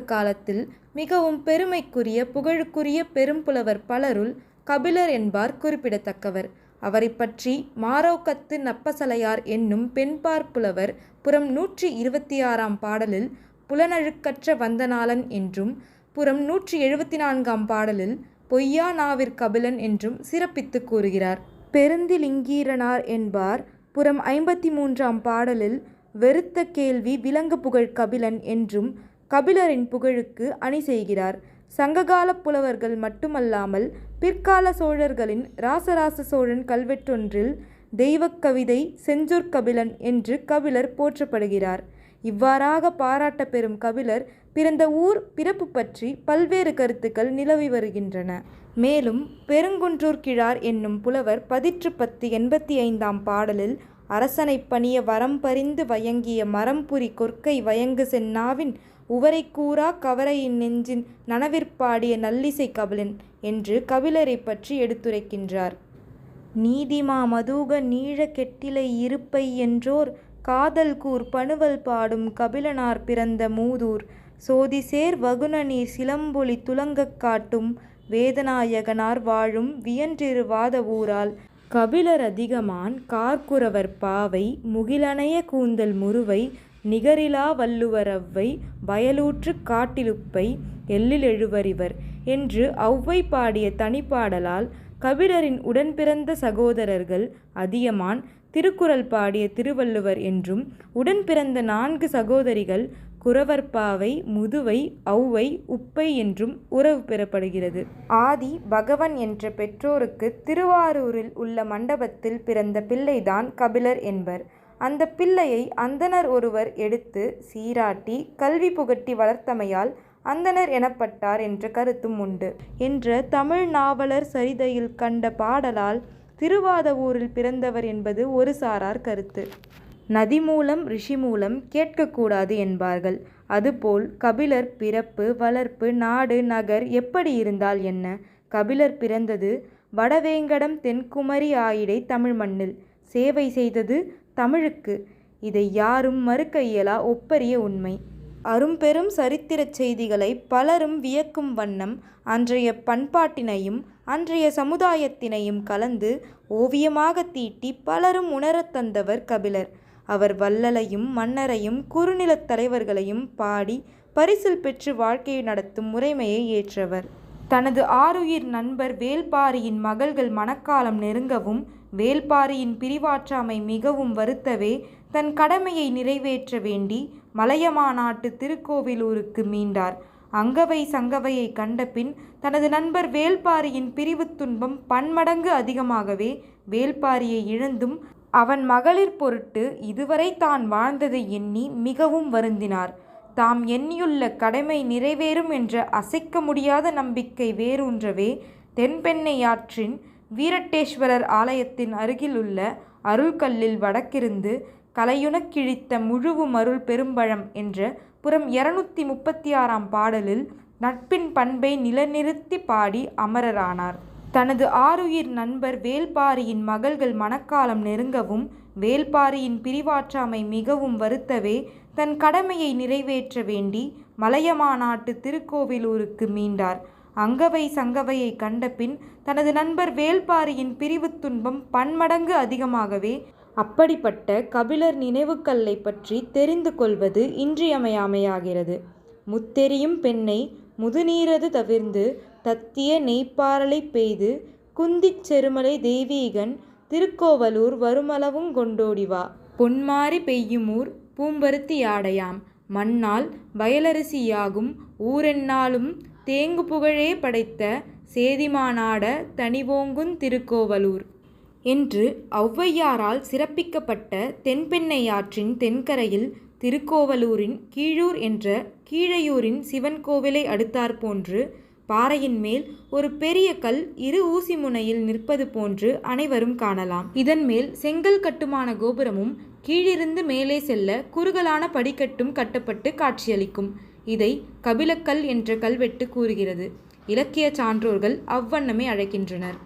காலத்தில் மிகவும் பெருமைக்குரிய புகழுக்குரிய பெரும்புலவர் பலருள் கபிலர் என்பார் குறிப்பிடத்தக்கவர். அவரை பற்றி மாரோக்கத்து நப்பசலையார் என்னும் பெண்பார் புலவர் புறம் நூற்றி இருபத்தி ஆறாம் பாடலில் புலனழுக்கற்ற வந்தனாளன் என்றும் புறம் நூற்றி எழுபத்தி நான்காம் பாடலில் பொய்யா நாவிற் கபிலன் என்றும் சிறப்பித்து கூறுகிறார். பெருந்திலிங்கீரனார் என்பார் புறம் ஐம்பத்தி மூன்றாம் பாடலில் வெறுத்த கேள்வி விலங்கு புகழ் கபிலன் என்றும் கபிலரின் புகழுக்கு அணி செய்கிறார். சங்ககால புலவர்கள் மட்டுமல்லாமல் பிற்கால சோழர்களின் இராசராச சோழன் கல்வெட்டொன்றில் தெய்வக் கவிதை செஞ்சொற் கபிலன் என்று கபிலர் போற்றப்படுகிறார். இவ்வாறாக பாராட்ட பெறும் கபிலர் பிறந்த ஊர் பிறப்பு பற்றி பல்வேறு கருத்துக்கள் நிலவி வருகின்றன. மேலும் பெருங்குன்றூர் கிழார் என்னும் புலவர் பதிற்று பத்து எண்பத்தி ஐந்தாம் பாடலில் அரசனைப் பணிய வரம் பறிந்து வயங்கிய மரம்புரி கொற்கை வயங்கு சென்னாவின் உவரை கூறா கவரையின் நெஞ்சின் நனவிற்பாடிய நல்லிசை கபிலன் என்று கபிலரைப் பற்றி எடுத்துரைக்கின்றார். நீதிமா மதூக நீழ கெட்டிலை இருப்பை என்றோர் காதல் கூர் பணுவல் பாடும் கபிலனார் பிறந்த மூதூர். சோதிசேர் வகுனநீர் சிலம்பொலி துலங்கக் காட்டும் வேதநாயகனார் வாழும் வியன்றிருவாத ஊரால். கபிலர் அதிகமான் கார்குரவர் பாவை முகிலனைய கூந்தல் முறுவை நிகரிலா வள்ளுவரவ்வை வயலூற்றுக் காட்டிலுப்பை எல்லிலெழுவரிவர் என்று ஔவை பாடிய தனிப்பாடலால் கபிலரின் உடன்பிறந்த சகோதரர்கள் அதியமான் திருக்குறள் பாடிய திருவள்ளுவர் என்றும் உடன்பிறந்த நான்கு சகோதரிகள் குரவர்பாவை முதுவை ஔவை உப்பை என்றும் உறவு பெறப்படுகிறது. ஆதி பகவன் என்ற பெற்றோருக்கு திருவாரூரில் உள்ள மண்டபத்தில் பிறந்த பிள்ளைதான் கபிலர் என்பர். அந்த பிள்ளையை அந்தணர் ஒருவர் எடுத்து சீராட்டி கல்வி புகட்டி வளர்த்தமையால் அந்தணர் எனப்பட்டார் என்ற கருத்தும் உண்டு. என்ற தமிழ் நாவலர் சரிதையில் கண்ட பாடலால் திருவாதவூரில் பிறந்தவர் என்பது ஒரு சாரார் கருத்து. நதி மூலம் ரிஷி மூலம் கேட்கக்கூடாது என்பார்கள். அதுபோல் கபிலர் பிறப்பு வளர்ப்பு நாடு நகர் எப்படி இருந்தால் என்ன? கபிலர் பிறந்தது வடவேங்கடம் தென்குமரி ஆயிடை தமிழ் மண்ணில். சேவை செய்தது தமிழுக்கு. இதை யாரும் மறுக்க இயலா ஒப்பரிய உண்மை. அரும்பெரும் சரித்திரச் செய்திகளை பலரும் வியக்கும் வண்ணம் அன்றைய பண்பாட்டினையும் அன்றைய சமுதாயத்தினையும் கலந்து ஓவியமாக தீட்டி பலரும் உணரத் தந்தவர் கபிலர். அவர் வள்ளலையும் மன்னரையும் குறுநிலத் தலைவர்களையும் பாடி பரிசில் பெற்று வாழ்க்கையை நடத்தும் முறைமையை ஏற்றவர். தனது ஆருயிர் நண்பர் வேள்பாரியின் மகள்கள் மணக்காலம் நெருங்கவும் வேள்பாரியின் பிரிவாற்றாமை மிகவும் வருத்தவே தன் கடமையை நிறைவேற்ற வேண்டி மலையமாநாட்டு திருக்கோவிலூருக்கு மீண்டார். அங்கவை சங்கவையை கண்டபின் தனது நண்பர் வேள்பாரியின் பிரிவு துன்பம் பன்மடங்கு அதிகமாகவே வேள்பாரியை இழந்தும் அவன் மகளிர் பொருட்டு இதுவரை தான் வாழ்ந்ததை எண்ணி மிகவும் வருந்தினார். தாம் எண்ணியுள்ள கடமை நிறைவேறும் என்ற அசைக்க முடியாத நம்பிக்கை வேரூன்றவே தென்பெண்ணையாற்றின் வீரட்டேஸ்வரர் ஆலயத்தின் அருகிலுள்ள அருள்கல்லில் வடக்கிருந்து கலையுனக்கிழித்த முழுவு முழுவும் அருள் பெரும்பழம் என்ற புறம் இருநூத்தி முப்பத்தி ஆறாம் பாடலில் நட்பின் பண்பை நிலநிறுத்தி பாடி அமரரானார். தனது ஆருயிர் நண்பர் வேள்பாரியின் மகள்கள் மணக்காலம் நெருங்கவும் வேள்பாரியின் பிரிவாற்றாமை மிகவும் வருத்தவே தன் கடமையை நிறைவேற்ற வேண்டி மலையமாநாட்டு திருக்கோவிலூருக்கு மீண்டார். அங்கவை சங்கவையை கண்டபின் தனது நண்பர் வேல்பாரியின் பிரிவு துன்பம் பன்மடங்கு அதிகமாகவே அப்படிப்பட்ட கபிலர் நினைவுக்கல்லை பற்றி தெரிந்து கொள்வது இன்றியமையாமையாகிறது. முத்தெரியும் பெண்ணை முதுநீரது தவிர்ந்து தத்திய நெய்ப்பாரலை பெய்து குந்திச் செருமலை தெய்வீகன் திருக்கோவலூர் வருமளவும் கொண்டோடிவா. பொன்மாரி பெய்யுமூர் பூம்பருத்தி யாடையாம். மண்ணால் வயலரிசியாகும் ஊரென்னாலும் தேங்கு புகழே படைத்த சேதிமானாட தனிவோங்குந் திருக்கோவலூர். என்று ஔவையாரால் சிறப்பிக்கப்பட்ட தென்பெண்ணையாற்றின் தென்கரையில் திருக்கோவலூரின் கீழூர் என்ற கீழையூரின் சிவன் கோவிலை அடுத்தாற்போன்று பாறையின் மேல் ஒரு பெரிய கல் இரு ஊசி முனையில் நிற்பது போன்று அனைவரும் காணலாம். இதன் மேல் செங்கல் கட்டுமான கோபுரமும் கீழிருந்து மேலே செல்ல குறுகலான படிக்கட்டும் கட்டப்பட்டு காட்சியளிக்கும். இதை கபிலக்கல் என்ற கல்வெட்டு கூறுகிறது. இலக்கிய சான்றோர்கள் அவ்வண்ணமே அழைக்கின்றனர்.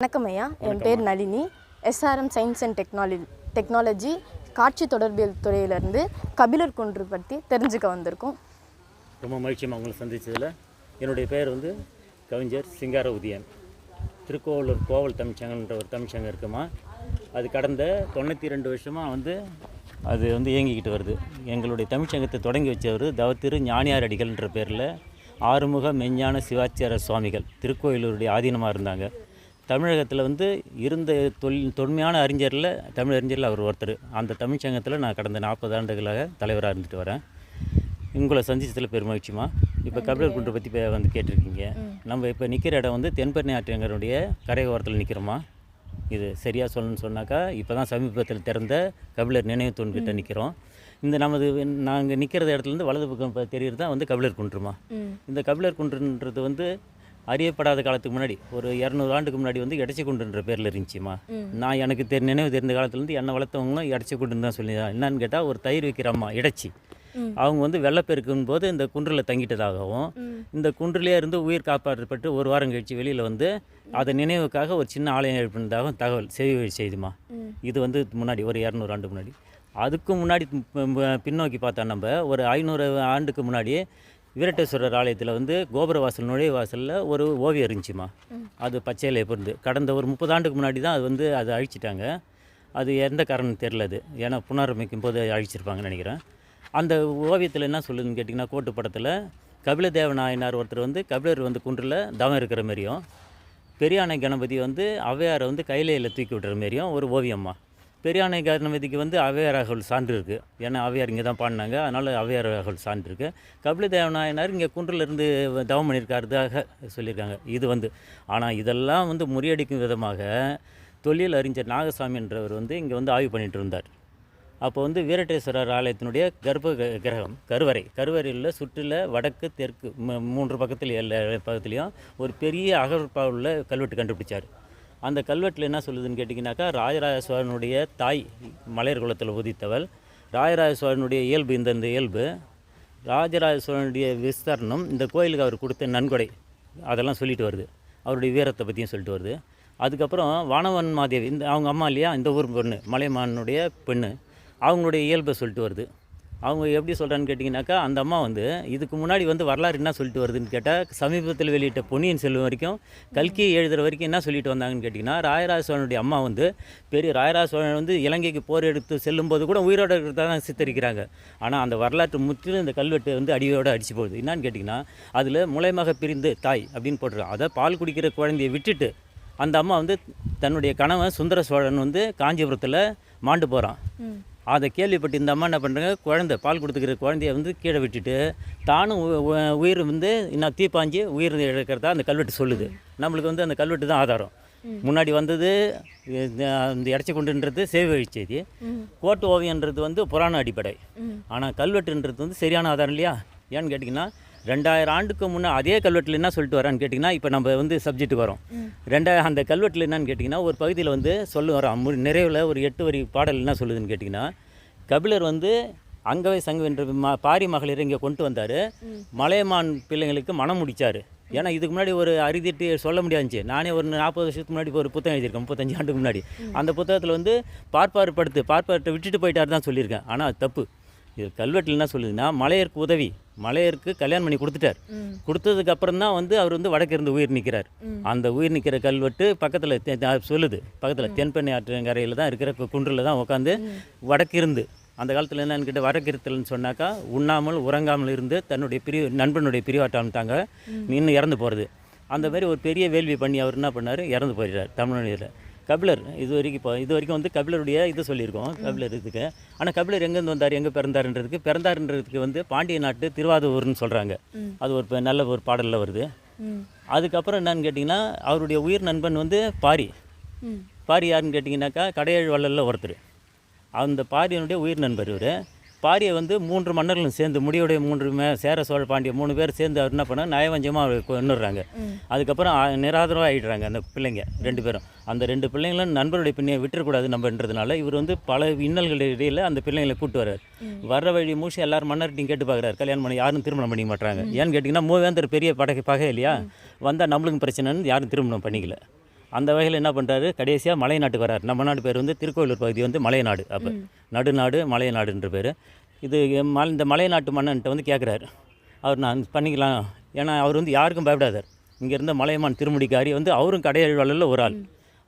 வணக்கம் ஐயா. என் பேர் Nalini. SRM science and technology technology காட்சி தொடர்பியல் துறையிலேருந்து கபிலர் குன்று பற்றி தெரிஞ்சுக்க வந்திருக்கோம். ரொம்ப மகிழ்ச்சியமாக உங்களை சந்திச்சதில். என்னுடைய பெயர் வந்து கவிஞர் சிங்கார உதயன் திருக்கோவலூர் கோவல் தமிழ்ச்சங்கன்ற ஒரு தமிழ்ச்சங்கம் இருக்குமா? அது கடந்த தொண்ணூற்றி ரெண்டு வருஷமாக வந்து அது வந்து இயங்கிக்கிட்டு வருது. எங்களுடைய தமிழ்ச்சங்கத்தை தொடங்கி வச்சவர் தவத்திரு ஞானியார் அடிகள்ன்ற பேரில் ஆறுமுக மெஞ்ஞான சிவாச்சார சுவாமிகள் திருக்கோயிலூருடைய ஆதீனமாக இருந்தாங்க. தமிழகத்தில் வந்து இருந்த தொழில் தொன்மையான அறிஞரில் தமிழ் அறிஞரில் அவர் ஒருத்தர். அந்த தமிழ்ச்சங்கத்தில் நான் கடந்த நாற்பது ஆண்டுகளாக தலைவராக இருந்துட்டு வரேன். உங்களை சந்திச்சதில் பெருமகிழ்ச்சிமா இப்போ கபிலர் குன்றை பற்றி வந்து கேட்டிருக்கீங்க. நம்ம இப்போ நிற்கிற இடம் வந்து தென்பெண்ணை ஆற்றங்கருடைய கரை ஓரத்தில் நிற்கிறோமா இது சரியாக சொல்லணும்னு சொன்னாக்கா இப்போ தான் சமீபத்தில் திறந்த கபிலர் நினைவு தூண்கிட்ட நிற்கிறோம் இந்த நமது நாங்கள் நிற்கிற இடத்துலேருந்து வலது பக்கம் இப்போ தெரியுறது தான் வந்து கபிலர் குன்றுமா இந்த கபிலர் குன்றுன்றது வந்து அறியப்படாத காலத்துக்கு முன்னாடி ஒரு இரநூறு ஆண்டுக்கு முன்னாடி வந்து எடச்சி குண்டுன்ற பேரில் இருந்துச்சுமா நான் எனக்கு தெரி நினைவு தெரிந்த காலத்துலேருந்து என்னை வளர்த்தவங்களும் எடச்சி குண்டுன்னு தான் சொல்லி என்னன்னு கேட்டால் ஒரு தயிர் வைக்கிற அம்மா இடைச்சி அவங்க வந்து வெள்ளப்பெருக்கும் போது இந்த குன்றில் தங்கிட்டதாகவும் இந்த குன்றிலே இருந்து உயிர் காப்பாற்றப்பட்டு ஒரு வாரம் கழிச்சு வெளியில் வந்து அதை நினைவுக்காக ஒரு சின்ன ஆலயம் எழுப்பினதாகவும் தகவல் செவி செய்துமா. இது வந்து முன்னாடி ஒரு இரநூறு ஆண்டு முன்னாடி. அதுக்கு முன்னாடி பின்னோக்கி பார்த்தா நம்ம ஒரு ஐநூறு ஆண்டுக்கு முன்னாடி வீரட்டேஸ்வரர் ஆலயத்தில் வந்து கோபுரவாசல் நுழைவாசலில் ஒரு ஓவியம் இருந்துச்சுமா. அது பச்சையில் இருந்து கடந்த ஒரு முப்பது ஆண்டுக்கு முன்னாடி தான் அது வந்து அதை அழிச்சிட்டாங்க. அது எந்த காரணம் தெரில அது. ஏன்னா புனரமைக்கும் போது அழிச்சிருப்பாங்கன்னு நினைக்கிறேன். அந்த ஓவியத்தில் என்ன சொல்லுதுன்னு கேட்டிங்கன்னா கோட்டு படத்தில் கபிலதேவ நாயனார் ஒருத்தர் வந்து கபிலர் வந்து குன்றில் தவம் இருக்கிற மாதிரியும் பெரியானை கணபதி வந்து ஔவையாரை வந்து கையிலையில் தூக்கி விடுற மாதிரியும் ஒரு ஓவியம்மா. பெரியானை கணபதிக்கு வந்து அவையாரகல் சான்று இருக்குது ஏன்னா அவையார் இங்கே தான் பாடினாங்க. அதனால் அவையாரகல் சான்று இருக்குது கபிலதேவ நாயனார் இங்கே குன்றிலிருந்து தவம் பண்ணியிருக்காருதாக சொல்லியிருக்காங்க. இது வந்து ஆனால் இதெல்லாம் வந்து முறியடிக்கும் விதமாக தொழில் அறிஞர் நாகசாமின்றவர் வந்து இங்கே வந்து ஆய்வு பண்ணிகிட்டு இருந்தார். அப்போ வந்து வீரட்டேஸ்வரர் ஆலயத்தினுடைய கர்ப்ப கிரகம் கருவறை. கருவறையில் சுற்றில வடக்கு தெற்கு ம- மூன்று பக்கத்தில் எல்லா பக்கத்துலேயும் ஒரு பெரிய அகழ்பாவுள்ள கல்வெட்டு கண்டுபிடிச்சார். அந்த கல்வெட்டில் என்ன சொல்லுதுன்னு கேட்டிங்கனாக்கா ராஜராஜ சோழனுடைய தாய் மலையர் குலத்தில் உதித்தவள். ராஜராஜ சோழனுடைய இயல்பு இந்தந்த இயல்பு. ராஜராஜ சோழனுடைய விஸ்தரணம் இந்த கோயிலுக்கு அவர் கொடுத்த நன்கொடை. அதெல்லாம் சொல்லிட்டு வருது. அவருடைய வீரத்தை பற்றியும் சொல்லிட்டு வருது. அதுக்கப்புறம் வானவன் மாதேவி இந்த அவங்க அம்மா இல்லையா இந்த ஊர் பொண்ணு மலைமானுடைய பெண்ணு. அவங்களுடைய இயல்பை சொல்லிட்டு வருது. அவங்க எப்படி சொல்கிறான்னு கேட்டிங்கனாக்கா அந்த அம்மா வந்து இதுக்கு முன்னாடி வந்து வரலாறு என்ன சொல்லிட்டு வருதுன்னு கேட்டால் சமீபத்தில் வெளியிட்ட பொன்னியின் செல்வம் வரைக்கும் கல்கி எழுதுகிற வரைக்கும் என்ன சொல்லிட்டு வந்தாங்கன்னு கேட்டிங்கன்னா ராயராஜ சோழனுடைய அம்மா வந்து பெரிய ராயராஜ சோழன் வந்து இலங்கைக்கு போர் எடுத்து செல்லும்போது கூட உயிரோடு இருக்கிறதா தான் சித்தரிக்கிறாங்க. ஆனால் அந்த வரலாற்று முற்றிலும் இந்த கல்வெட்டு வந்து அடியோடு அடிச்சு போகுது. என்னன்னு கேட்டிங்கன்னா அதில் முளைமாக பிரிந்து தாய் அப்படின்னு போட்டுருக்காங்க அதை பால் குடிக்கிற குழந்தையை விட்டுட்டு அந்த அம்மா வந்து தன்னுடைய கணவன் சுந்தர சோழன் வந்து காஞ்சிபுரத்தில் மாண்டு போகிறான் அதை கேள்விப்பட்டு இந்த அம்மா என்ன பண்ணுறாங்க குழந்தை பால் கொடுத்துக்கிற குழந்தைய வந்து கீழே விட்டுட்டு தானும் உயிர் வந்து இன்னும் தீப்பாஞ்சி உயிர் இழக்கிறதா அந்த கல்வெட்டு சொல்லுது. நம்மளுக்கு வந்து அந்த கல்வெட்டு தான் ஆதாரம். முன்னாடி வந்தது இந்த இறச்சி கொண்டுன்றது சேவை வழி செய்தி கோட்டு ஓவியன்றது வந்து புராண அடிப்படை. ஆனால் கல்வெட்டுன்றது வந்து சரியான ஆதாரம் இல்லையா? ஏன்னு கேட்டிங்கன்னா ரெண்டாயிரம் ஆண்டுக்கு முன்னே அதே கல்வெட்டில் என்ன சொல்லிட்டு வரான்னு கேட்டிங்கன்னா இப்போ நம்ம வந்து சப்ஜெக்ட் வரோம். ரெண்டாயிரம் அந்த கல்வெட்டில் என்னன்னு கேட்டிங்கன்னா ஒரு பகுதியில் வந்து சொல்ல வரோம். நிறைவில் ஒரு எட்டு வரி பாடல் என்ன சொல்லுதுன்னு கேட்டிங்கன்னா கபிலர் வந்து அங்கவை சங்கவென்ற ம பாரி மகளிர் இங்கே கொண்டு வந்தார். மலையமான் பிள்ளைங்களுக்கு மனம் முடிச்சார். ஏன்னா இதுக்கு முன்னாடி ஒரு அறுதிட்டு சொல்ல முடியாதுச்சு நானே ஒரு நாற்பது வருஷத்துக்கு முன்னாடி ஒரு புத்தகம் எழுதியிருக்கேன் முப்பத்தஞ்சு ஆண்டுக்கு முன்னாடி. அந்த புத்தகத்தில் வந்து பார்ப்பார் படுத்து பார்ப்பார்ட்ட விட்டுட்டு போயிட்டார் தான் சொல்லியிருக்கேன். ஆனால் அது தப்பு. இது கல்வெட்டில் என்ன சொல்லுதுன்னா மலையருக்கு உதவி. மலையருக்கு கல்யாணம் பண்ணி கொடுத்துட்டார். கொடுத்ததுக்கு அப்புறம் தான் வந்து அவர் வந்து வடக்கு இருந்து உயிர் நிற்கிறார் அந்த உயிர் நிற்கிற கல்வெட்டு பக்கத்தில் சொல்லுது. பக்கத்தில் தென்பெண்ணை ஆற்றங்கரையில் தான் இருக்கிற குன்றில் தான் உட்காந்து வடக்கு இருந்து. அந்த காலத்தில் என்னன்னு கேட்டால் வடக்கிருத்தல்னு சொன்னாக்கா உண்ணாமல் உறங்காமல் இருந்து தன்னுடைய பிரி நண்பனுடைய பிரிவாட்டான்ட்டாங்க இன்னும் இறந்து போகிறது அந்த மாதிரி ஒரு பெரிய வேள்வி பண்ணி அவர் என்ன பண்ணார்? இறந்து போயிடுறார் தமிழ்நாட்டில் கபிலர் இது வரைக்கும் இப்போ இது வரைக்கும் வந்து கபிலருடைய இது சொல்லியிருக்கோம் கபிலர் இதுக்கு. ஆனால் கபிலர் எங்கேருந்து வந்தார் எங்கே பிறந்தாருன்றதுக்கு பிறந்தாருன்றதுக்கு வந்து பாண்டிய நாட்டு திருவாதூர்னு சொல்கிறாங்க அது ஒரு நல்ல ஒரு பாடலில் வருது. அதுக்கப்புறம் என்னன்னு கேட்டிங்கன்னா அவருடைய உயிர் நண்பன் வந்து பாரி. பாரி யாருன்னு கேட்டிங்கனாக்கா கடையேழு வள்ளலில் ஒருத்தர். அந்த பாரியனுடைய உயிர் நண்பர் இவர். பாரியை வந்து மூன்று மன்னர்களும் சேர்ந்து முடியுடைய மூன்று மே சேர சோழ பாண்டிய மூணு பேர் சேர்ந்து அவர் என்ன பண்ணாங்க நயவஞ்சமாக கொண்டுடுறாங்க அதுக்கப்புறம் நிராதரவாக ஆகிடுறாங்க அந்த பிள்ளைங்க ரெண்டு பேரும். அந்த ரெண்டு பிள்ளைங்களும் நண்பருடைய பின்னையை விட்டுறக்கூடாது நம்மன்றதுனால இவர் வந்து பல இன்னல்கள் இடையில அந்த பிள்ளைங்களை கூட்டு வர்றார். வர்ற வழி மூசி எல்லாரும் மன்னர்கிட்டையும் கேட்டு பார்க்குறாரு கல்யாணம் பண்ணி யாரும் திருமணம் பண்ணிக்க மாட்டாங்க ஏன்னு கேட்டிங்கன்னா மூவேந்தர் பெரிய படகு பகை இல்லையா? வந்தால் நம்மளுக்கும் பிரச்சனைன்னு யாரும் திருமணம் பண்ணிக்கல. அந்த வகையில் என்ன பண்ணுறாரு கடைசியாக மலைநாட்டுக்கு வரார் நம்ம நாடு பேர் வந்து திருக்கோயிலூர் பகுதி வந்து மலைநாடு அப்போ. நடுநாடு மலைநாடுன்ற பேர். இது மல் இந்த மலைநாட்டு மன்னன்ட்ட வந்து கேட்குறாரு அவர் நான் பண்ணிக்கலாம். ஏன்னா அவர் வந்து யாருக்கும் பயப்படாதார். இங்கே இருந்த மலையமான் திருமுடிக்காரி வந்து அவரும் கடையழிவாளரில் ஒரு ஆள்.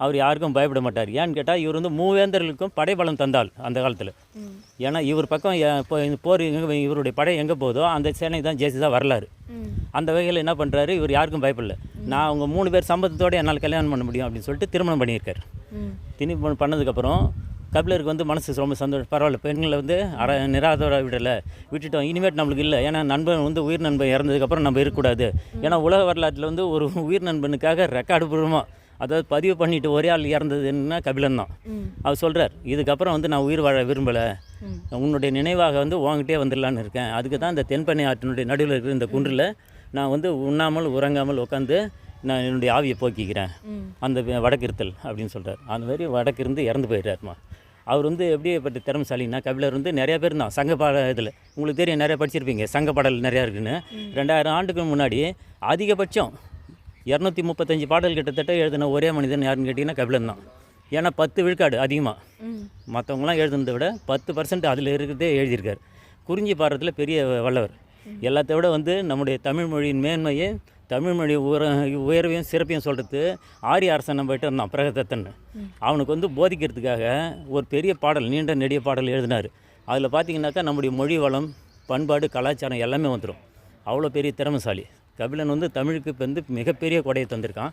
அவர் யாருக்கும் பயப்பட மாட்டார். ஏன்னு கேட்டால் இவர் வந்து மூவேந்தர்களுக்கும் படைபலம் தந்தாள் அந்த காலத்தில். ஏன்னா இவர் பக்கம் இப்போ போர் எங்க இவருடைய படை எங்கே போதோ அந்த சேனை தான் ஜெயிச்சு தான் வரலாறு. அந்த வகையில் என்ன பண்ணுறாரு இவர் யாருக்கும் பயப்படல. நான் அவங்க மூணு பேர் சம்பந்தத்தோடு என்னால் கல்யாணம் பண்ண முடியும் அப்படின்னு சொல்லிட்டு திருமணம் பண்ணியிருக்காரு. திருமணம் பண்ணதுக்கப்புறம் கபிலருக்கு வந்து மனசு ரொம்ப சந்தோஷம். பரவாயில்ல பெண்களை வந்து அற நிராதர விடலை. விட்டுட்டோம். இனிமேட் நம்மளுக்கு இல்லை. ஏன்னா நண்பன் வந்து உயிர் நண்பன் இறந்ததுக்கப்புறம் நம்ம இருக்கக்கூடாது. ஏன்னா உலக வரலாற்றில் வந்து ஒரு உயிர் நண்பனுக்காக ரெக்கார்டு பூர்வமாக அதாவது பதிவு பண்ணிட்டு ஒரே ஆள் இறந்ததுன்னா கபிலன் தான். அவர் சொல்கிறார் இதுக்கப்புறம் வந்து நான் உயிர் வாழ விரும்பலை. உன்னுடைய நினைவாக வந்து உங்ககிட்டே வந்துடலான்னு இருக்கேன். அதுக்கு தான் இந்த தென்பண்ணை ஆற்றினுடைய நடுவில் இருக்கிற இந்த குன்றில் நான் வந்து உண்ணாமல் உறங்காமல் உட்காந்து நான் என்னுடைய ஆவியை போக்கிக்கிறேன். அந்த வடக்கிருத்தல் அப்படின்னு சொல்கிறார் அந்த மாதிரி வடக்கிருந்து இறந்து போயிடுறாருமா. அவர் வந்து எப்படிப்பட்ட திறமசாலின்னா கபிலர் வந்து நிறைய பேர் தான். சங்க பாட இதில் உங்களுக்கு தெரியும் நிறைய படிச்சிருப்பீங்க சங்க பாடல் நிறையா இருக்குன்னு. ரெண்டாயிரம் ஆண்டுக்கு முன்னாடி அதிகபட்சம் இரநூத்தி முப்பத்தஞ்சு பாடல் கிட்டத்தட்ட எழுதின ஒரே மனிதன் யாருன்னு கேட்டிங்கன்னா கபிலன் தான். ஏன்னா பத்து விழுக்காடு அதிகமாக மற்றவங்களாம் எழுதுனதை விட பத்து பர்சன்ட் அதில் இருக்கிறதே எழுதியிருக்கார். குறிஞ்சி பாடுறதுல பெரிய வல்லவர். எல்லாத்த விட வந்து நம்முடைய தமிழ் மொழியின் மேன்மையை தமிழ் மொழி உர உயர்வையும் சிறப்பையும் சொல்கிறது ஆரிய அரசன் நம்ம போயிட்டு இருந்தான் பிரகதத்தன் அவனுக்கு வந்து போதிக்கிறதுக்காக ஒரு பெரிய பாடல் நீண்ட நெடிய பாடல் எழுதினார். அதில் பார்த்தீங்கன்னாக்கா நம்முடைய மொழி வளம் பண்பாடு கலாச்சாரம் எல்லாமே வந்துடும் அவ்வளோ பெரிய திறமைசாலி. கபிலன் வந்து தமிழுக்கு இப்போ வந்து மிகப்பெரிய கொடையை தந்திருக்கான்.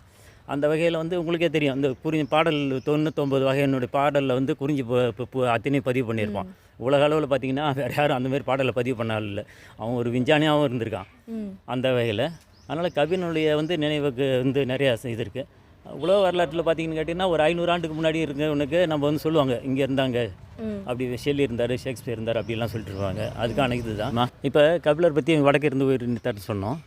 அந்த வகையில் வந்து உங்களுக்கே தெரியும் அந்த குறிஞ்சி பாடல் தொண்ணூத்தொம்பது வகையினுடைய பாடலில் வந்து குறிஞ்சி அத்தனையும் பதிவு பண்ணியிருப்பான். உலக அளவில் பார்த்தீங்கன்னா வேறு யாரும் அந்த மாதிரி பாடலை பதிவு பண்ண ஆள் இல்லை அவன் ஒரு விஞ்ஞானியாகவும் இருந்திருக்கான். அந்த வகையில். அதனால் கவினுடைய வந்து நினைவுக்கு வந்து நிறையா இது இருக்குது உலக வரலாற்றில் பார்த்தீங்கன்னு கேட்டிங்கன்னா ஒரு ஐநூறு ஆண்டுக்கு முன்னாடி இருக்கவனுக்கு நம்ம வந்து சொல்லுவாங்க இங்கே இருந்தாங்க. அப்படி ஷெல்லி இருந்தார் ஷேக்ஸ்பியர் இருந்தார் அப்படிலாம் சொல்லிட்டு இருப்பாங்க. அதுக்கான இதுதான். இப்போ கபிலர் பற்றி வடக்கு இருந்து உயிர் சொன்னோம்.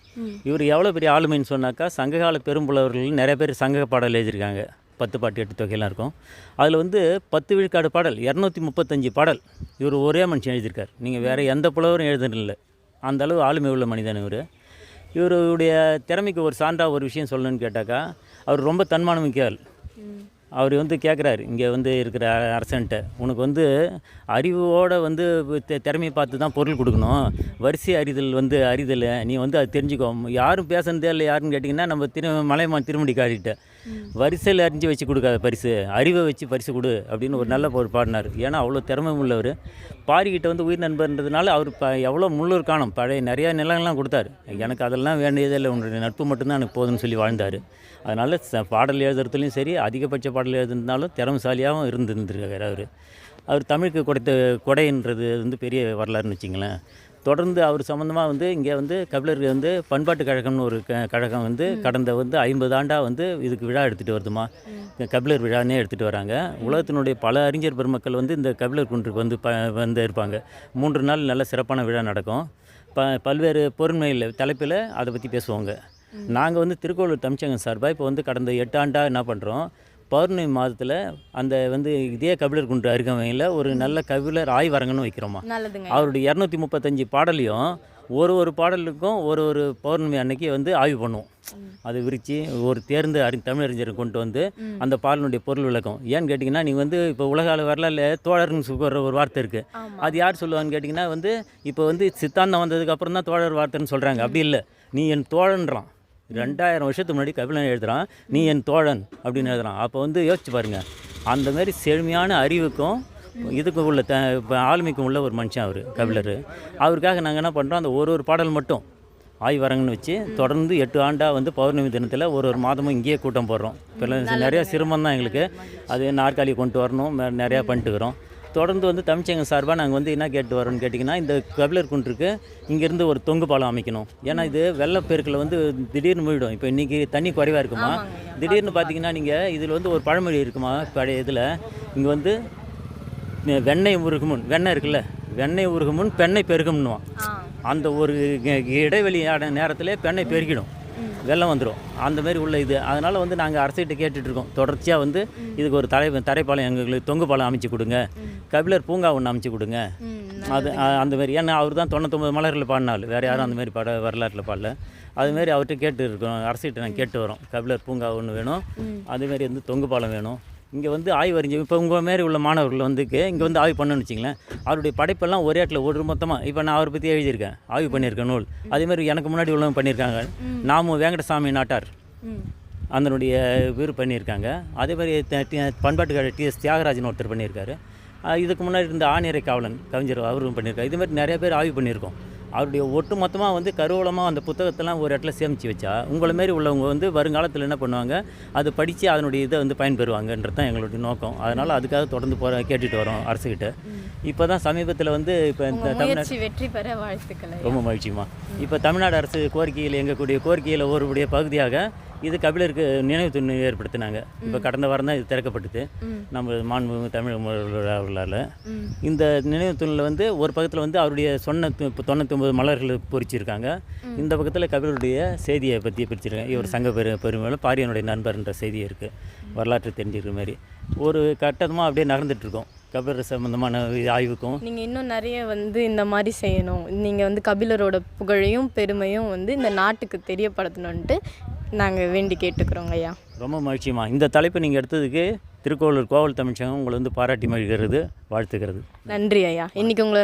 இவர் எவ்வளோ பெரிய ஆளுமைன்னு சொன்னாக்கா சங்ககால பெரும்புலவர்கள் நிறைய பேர் சங்க பாடல் எழுதியிருக்காங்க. பத்து பாட்டு எட்டு தொகையெல்லாம் இருக்கும். அதில் வந்து பத்து விழுக்காடு பாடல் இரநூத்தி முப்பத்தஞ்சு பாடல் இவர் ஒரே மனுஷன் எழுதியிருக்கார். நீங்கள் வேறு எந்த புலவரும் எழுதுனில்லை அந்த அளவு ஆளுமை உள்ள மனிதன் இவர். இவருடைய திறமைக்கு ஒரு சான்றா ஒரு விஷயம் சொல்லணும்னு கேட்டாக்கா அவர் ரொம்ப தன்மானம் மிக்கவர் அவர் வந்து கேட்குறாரு இங்கே வந்து இருக்கிற அரசன்ட்ட. உனக்கு வந்து அறிவோட வந்து திறமையை பார்த்து தான் பொருள் கொடுக்கணும். வரிசை அறிதல் வந்து அறிதல். நீ வந்து அது தெரிஞ்சுக்கோ. யாரும் பேசுனதே இல்லை யாருன்னு கேட்டிங்கன்னா நம்ம திரு மலையமான் திருமுடி காரிட்ட வரிசையில் அறிஞ்சு வச்சு கொடுக்காத பரிசு அறிவை வச்சு பரிசு கொடு அப்படின்னு ஒரு நல்ல ஒரு பாடினார். ஏன்னா அவ்வளோ திறமை உள்ளவர். பாரிக்கிட்ட வந்து உயிர் நண்பர்ன்றதுனால அவர் ப எவ்வளோ முள்ளூர் காணும். பழைய நிறையா நிலங்கள்லாம் கொடுத்தாரு. எனக்கு அதெல்லாம் வேண்டியதே இல்லை. உன்னுடைய நட்பு மட்டும்தான் எனக்கு போதும்னு சொல்லி வாழ்ந்தார். அதனால் ச பாடல் எழுதுறதுலையும் சரி அதிகபட்ச பாடல் எழுதுனாலும் திறமைசாலியாகவும் இருந்திருந்திருக்கார் அவர். அவர் தமிழுக்கு கொடுத்த கொடைன்றது வந்து பெரிய வரலாறுன்னு வச்சிங்களேன். தொடர்ந்து அவர் சம்மந்தமாக வந்து இங்கே வந்து கபிலர் வந்து பண்பாட்டு கழகம்னு ஒரு க கழகம் வந்து கடந்த வந்து ஐம்பது ஆண்டாக வந்து இதுக்கு விழா எடுத்துகிட்டு வருதுமா. கபிலர் விழானே எடுத்துகிட்டு வராங்க. உலகத்தினுடைய பல அறிஞர் பெருமக்கள் வந்து இந்த கபிலர் குன்றுக்கு வந்து ப வந்து இருப்பாங்க. மூன்று நாள் நல்ல சிறப்பான விழா நடக்கும். ப பல்வேறு பொருண்மையில் தலைப்பில் அதை பற்றி பேசுவாங்க. நாங்கள் வந்து திருக்கோளூர் தமிழ்ச்சங்கம் சார்பாக இப்போ வந்து கடந்த எட்டு ஆண்டாக என்ன பண்ணுறோம் பௌர்ணமி மாதத்தில் அந்த வந்து இதே கபிலர் குன்று அருகமையில் ஒரு நல்ல கபிலர் ஆய்வரங்கன்னு வைக்கிறோமா? அவருடைய இரநூத்தி முப்பத்தஞ்சு பாடலையும் ஒரு ஒரு பாடலுக்கும் ஒரு ஒரு பௌர்ணமி அன்னைக்கு வந்து ஆய்வு பண்ணுவோம். அதை விரித்து ஒரு தேர்ந்த அறி தமிழறிஞரை கொண்டு வந்து அந்த பாடலினுடைய பொருள் விளக்கம். ஏன்னு கேட்டிங்கன்னா நீங்கள் வந்து இப்போ உலக அளவு வரலாறுல தோழர்னு சொல்கிற ஒரு வார்த்தை இருக்குது அது யார் சொல்லுவான்னு கேட்டிங்கன்னா வந்து இப்போ வந்து சித்தாந்தம் வந்ததுக்கு அப்புறம் தான் தோழர் வார்த்தைன்னு சொல்கிறாங்க அப்படி இல்லை. நீ என் தோழன்றான். ரெண்டாயிரம் வருஷத்துக்கு முன்னாடி கபிலன் எழுதுறான் நீ என் தோழன் அப்படின்னு எழுதுறான். அப்போ வந்து யோசிச்சு பாருங்க அந்த மாதிரி செழுமையான அறிவுக்கும் இதுக்கும் உள்ள த இப்ப ஆளுமைக்கும் உள்ள ஒரு மனுஷன் அவர் கபிலர். அவருக்காக நாங்கள் என்ன பண்ணுறோம் அந்த ஒரு ஒரு பாடல் மட்டும் ஆய்வரங்கன்னு வச்சு தொடர்ந்து எட்டு ஆண்டாக வந்து பௌர்ணமி தினத்தில் ஒரு ஒரு மாதமும் இங்கேயே கூட்டம் போடுறோம். இப்போ நிறையா சிரமம் தான் எங்களுக்கு. அது நாற்காலி கொண்டு வரணும் நிறையா பண்ணிட்டு வரோம் தொடர்ந்து வந்து தமிழ்ச்சங்கம் சார்பாக நாங்கள் வந்து என்ன கேட்டு வரோம்னு கேட்டிங்கன்னா இந்த கபிலர் குன்றுக்கு இங்கேருந்து ஒரு தொங்கு பாலம் அமைக்கணும். ஏன்னா இது வெள்ளப்பெருக்கில் வந்து திடீர்னு போயிடும் இப்போ இன்றைக்கி தண்ணி குறைவாக இருக்குமா? திடீர்னு பார்த்தீங்கன்னா நீங்கள் இதில் வந்து ஒரு பழமொழி இருக்குமா? பழைய இதில் இங்கே வந்து வெண்ணெய் உருகுமுன் வெண்ணெய் இருக்குல்ல? வெண்ணெய் உருகுமுன் பெண்ணை பெருகும்னுவான். அந்த ஒரு இடைவெளியான நேரத்திலே பெண்ணை பெருகிடும். வெள்ளம் வந்துடும் அந்த மாதிரி உள்ள இது. அதனால் வந்து நாங்கள் அரசிட்ட கேட்டுட்டு இருக்கோம் தொடர்ச்சியாக வந்து இதுக்கு ஒரு தரை தரைப்பாலம் எங்களுக்கு தொங்கு பாலம் அமைச்சு கொடுங்க. கபிலர் பூங்கா ஒன்று அமைச்சு கொடுங்க. அது அ- அந்த மாதிரி. ஏன்னா அவர் தான் தொண்ணூத்தொம்பது மலரில் பாடினாள் வேறு யாரும் அந்த மாதிரி பாட வரலாற்றில் பாடல. அதுமாரி அவர்கிட்ட கேட்டு இருக்கோம் அரசிட்ட நாங்கள் கேட்டு வரோம். கபிலர் பூங்கா ஒன்று வேணும். அதேமாரி வந்து தொங்கு பாலம் வேணும். இங்கே வந்து ஆய்வு அறிஞ்சு இப்போ உங்கள் மாரி உள்ள மாணவர்கள் வந்து இங்கே வந்து ஆய்வு பண்ணணும்னு வச்சிங்களேன் அவருடைய படைப்பெல்லாம் ஒரே இடத்துல ஒரு மொத்தமாக இப்போ நான் அவரை பற்றி எழுதியிருக்கேன் ஆய்வு பண்ணியிருக்கேன் நூல். அதேமாதிரி எனக்கு முன்னாடி உள்ளவங்க பண்ணியிருக்காங்க. நாமும் வேங்கடசாமி நாட்டார். அதனுடைய இவர் பண்ணியிருக்காங்க. அதே மாதிரி டி- பண்பாட்டுக்காரர் டிஎஸ் தியாகராஜன் ஒருத்தர் பண்ணியிருக்காரு. இதுக்கு முன்னாடி இருந்த ஆணியரை காவலன் கவிஞர் அவரும் பண்ணியிருக்காரு. இது மாதிரி நிறைய பேர் ஆய்வு பண்ணியிருக்கோம். அவருடைய ஒட்டு மொத்தமாக வந்து கருவூலமாக அந்த புத்தகத்தெல்லாம் ஒரு இடத்துல சேமித்து வச்சா உங்களை மாரி உள்ளவங்க வந்து வருங்காலத்தில் என்ன பண்ணுவாங்க? அது படித்து அதனுடைய இதை வந்து பயன்பெறுவாங்கன்றது தான் எங்களுடைய நோக்கம். அதனால் அதுக்காக தொடர்ந்து போகிற கேட்டுட்டு வரோம் அரசுக்கிட்ட இப்போ தான் சமீபத்தில் வந்து இப்போ இந்த தமிழ்நாடு வெற்றி பெற வாழ்த்துக்கள். ரொம்ப மகிழ்ச்சிமா இப்போ தமிழ்நாடு அரசு கோரிக்கையில் எங்கக்கூடிய கோரிக்கையில் ஒருபடிய பகுதியாக இது கபிலருக்கு நினைவு தூண் ஏற்படுத்தினாங்க. இப்போ கடந்த வாரம் தான் இது திறக்கப்பட்டது. நம்ம மாண்பு தமிழ் அவர்களால் இந்த நினைவு தூணில் வந்து ஒரு பக்கத்தில் வந்து அவருடைய சொன்ன து- இப்போ தொண்ணூத்தொம்பது மலர்கள் பொறிச்சிருக்காங்க. இந்த பக்கத்தில் கபிலருடைய செய்தியை பற்றி பிரிச்சிருக்காங்க. இவர் சங்க பெரு பெருமையில் பாரியனுடைய நண்பர்ன்ற செய்தி இருக்குது வரலாற்று தெரிஞ்சுக்கிற மாதிரி. ஒரு கட்டமாக அப்படியே நகர்ந்துட்டு இருக்கோம் கபிலர் சம்பந்தமான ஆய்வுக்கும். நீங்கள் இன்னும் நிறைய வந்து இந்த மாதிரி செய்யணும். நீங்கள் வந்து கபிலரோட புகழையும் பெருமையும் வந்து இந்த நாட்டுக்கு தெரியப்படுத்தணுன்ட்டு நாங்கள் வேண்டி கேட்டுக்கிறோங்க ஐயா. ரொம்ப மகிழ்ச்சிமா இந்த தலைப்பை நீங்கள் எடுத்ததுக்கு திருக்கோளூர் கோவல் தமிழ்ச்சங்கம் உங்களை வந்து பாராட்டி மகிழ்கிறது வாழ்த்துக்கிறது நன்றி ஐயா. இன்னைக்கு உங்களை